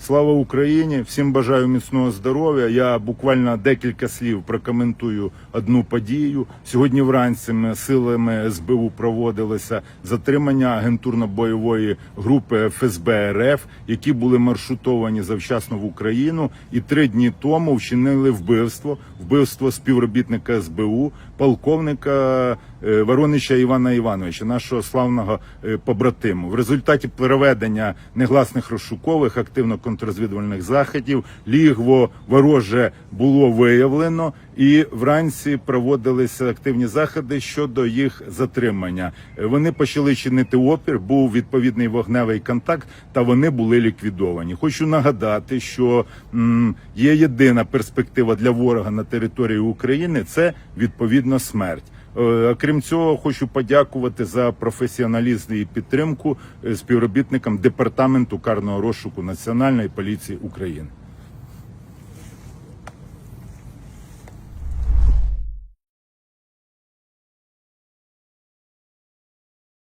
Слава Україні! Всім бажаю міцного здоров'я. Я буквально декілька слів прокоментую одну подію. Сьогодні вранці ми силами СБУ проводилося затримання агентурно-бойової групи ФСБ РФ, які були маршрутовані завчасно в Україну, і три дні тому вчинили вбивство, вбивство співробітника СБУ, полковника е, Воронича Івана Івановича, нашого славного е, побратиму. В результаті проведення негласних розшукових активно контррозвідувальних заходів лігво вороже було виявлено, і вранці проводилися активні заходи щодо їх затримання. Вони почали чинити опір, був відповідний вогневий контакт, та вони були ліквідовані. Хочу нагадати, що є єдина перспектива для ворога на території України це відповідно смерть. Е, Окрім цього, хочу подякувати за професіоналізм і підтримку е, співробітникам департаменту карного розшуку Національної поліції України.